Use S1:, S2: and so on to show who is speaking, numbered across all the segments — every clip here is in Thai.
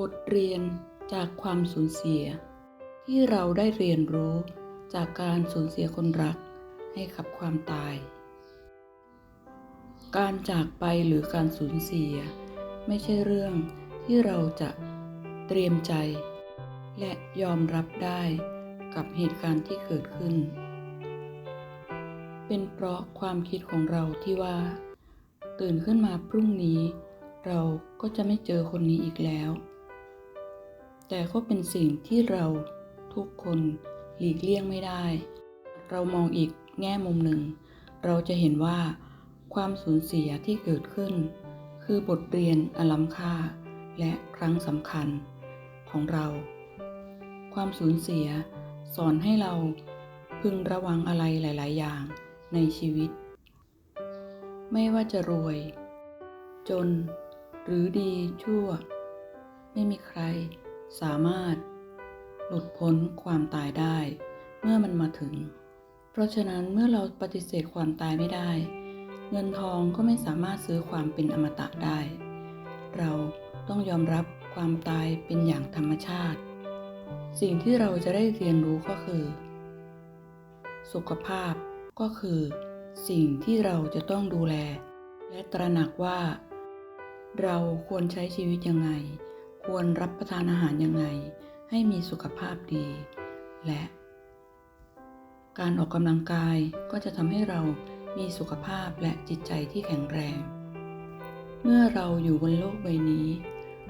S1: บทเรียนจากความสูญเสีย ที่เราได้เรียนรู้จากการสูญเสียคนรักให้กับความตาย การจากไปหรือการสูญเสีย ไม่ใช่เรื่องที่เราจะเตรียมใจ และยอมรับได้กับเหตุการณ์ที่เกิดขึ้น เป็นเพราะความคิดของเราที่ว่า ตื่นขึ้นมาพรุ่งนี้ เราก็จะไม่เจอคนนี้อีกแล้ว แต่ก็เป็นสิ่งที่เราทุกคนหลีกเลี่ยงไม่ได้ เรามองอีกแง่มุมหนึ่ง เราจะเห็นว่า ความสูญเสียที่เกิดขึ้น คือบทเรียนอล้ำค่า และครั้งสำคัญของเรา ความสูญเสียสอนให้เราพึงระวังอะไรหลาย ๆ อย่างในชีวิต ไม่ว่าจะรวย จน หรือดีชั่ว ไม่มีใคร สามารถหลุดพ้นความตายได้ เมื่อมันมาถึง เพราะฉะนั้นเมื่อเราปฏิเสธความตายไม่ได้ เงินทองก็ไม่สามารถซื้อความเป็นอมตะได้ เราต้องยอมรับความตายเป็นอย่างธรรมชาติ สิ่งที่เราจะได้เรียนรู้ก็คือ สุขภาพก็คือ สิ่งที่เราจะต้องดูแล และตระหนักว่า เราควรใช้ชีวิตยังไง ควรรับประทานอาหารยังไง ให้มีสุขภาพดี และ การออกกำลังกายก็จะทำให้เรามีสุขภาพและจิตใจที่แข็งแรง เมื่อเราอยู่บนโลกใบนี้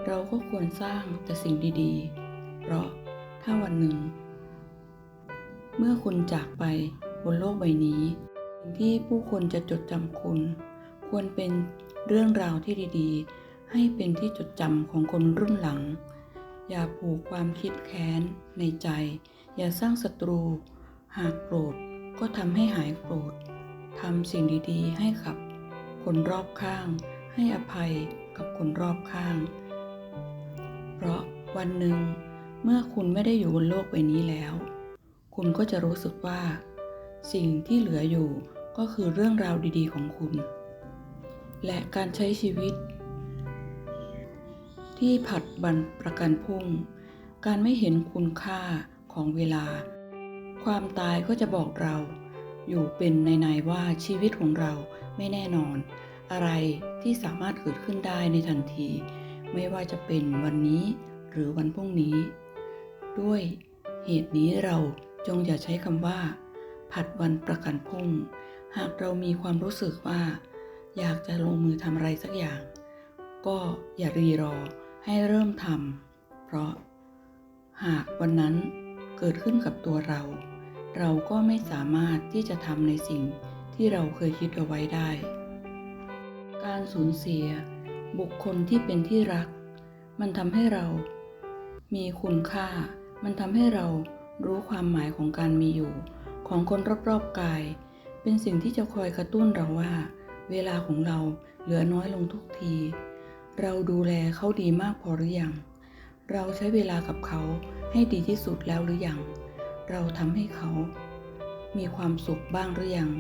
S1: เราก็ควรสร้างแต่สิ่งดีๆ เพราะถ้าวันหนึ่ง เมื่อคุณจากไปบนโลกใบนี้สิ่งที่ผู้คนจะจดจำคุณ ควรเป็นเรื่องราวที่ดีๆ ให้เป็นที่จดจำของคนรุ่นหลัง อย่าผูกความคิดแค้นในใจ อย่าสร้างศัตรู หากโกรธก็ทำให้หายโกรธทำสิ่งดีๆ ให้กับคนรอบข้าง ให้อภัยกับคนรอบข้าง เพราะวันหนึ่ง เมื่อคุณไม่ได้อยู่บนโลกใบนี้แล้ว คุณก็จะรู้สึกว่า สิ่งที่เหลืออยู่ก็คือเรื่องราวดีๆ ของคุณ และการใช้ชีวิต ที่ผัดบันประกันพรุ่ง การไม่เห็นคุณค่าของเวลา ความตายก็จะบอกเรา อยู่เป็นในๆว่าชีวิตของเราไม่แน่นอน อะไรที่สามารถเกิดขึ้นได้ในทันที ไม่ว่าจะเป็นวันนี้หรือวันพรุ่งนี้ ด้วยเหตุนี้เราจงอย่าใช้คำว่า ผัดวันประกันพรุ่ง หากเรามีความรู้สึกว่า อยากจะลงมือทำอะไรสักอย่าง ก็อย่ารีรอ ให้เริ่มทำเพราะหากวันนั้นเกิดขึ้นกับตัวเรา เราก็ไม่สามารถที่จะทำในสิ่งที่เราเคยคิดเอาไว้ได้ การสูญเสียบุคคลที่เป็นที่รัก มันทำให้เรา มีคุณค่า มันทำให้เรารู้ความหมายของการมีอยู่ ของคนรอบๆกาย เป็นสิ่งที่จะคอยกระตุ้นเราว่า เวลาของเราเหลือน้อยลงทุกที เราดูแลเขาดีมากพอหรือยัง เราใช้เวลากับเขาให้ดีที่สุดแล้วหรือยัง เราทำให้เขา มีความสุขบ้างหรือยัง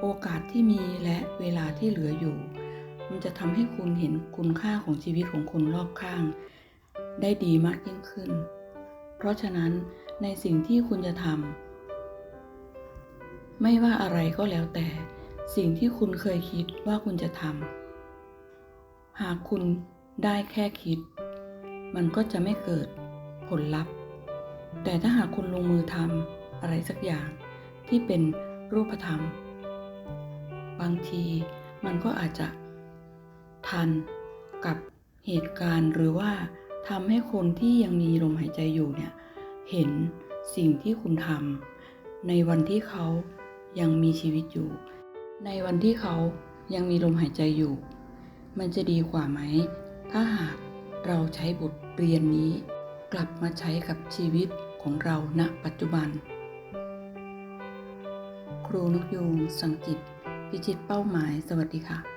S1: โอกาสที่มีและเวลาที่เหลืออยู่ มันจะทำให้คุณเห็นคุณค่าของชีวิตของคนรอบข้าง ได้ดีมากยิ่งขึ้น เพราะฉะนั้นในสิ่งที่คุณจะทำไม่ว่าอะไรก็แล้วแต่ สิ่งที่คุณเคยคิดว่าคุณจะทำ หากคุณได้แค่คิด มันก็จะไม่เกิดผลลัพธ์ แต่ถ้าหากคุณลงมือทำอะไรสักอย่างที่เป็นรูปธรรม บางทีมันก็อาจจะทันกับเหตุการณ์หรือว่าทำให้คนที่ยังมีลมหายใจอยู่เนี่ยเห็นสิ่งที่คุณทำในวันที่เขายังมีชีวิตอยู่ ในวันที่เขายังมีลมหายใจอยู่ มันจะดีกว่าไหม ถ้าหากเราใช้บทเรียนนี้ กลับมาใช้กับชีวิตของเราณปัจจุบัน ครูนกยูงสังจิต พิจิตเป้าหมายสวัสดีค่ะ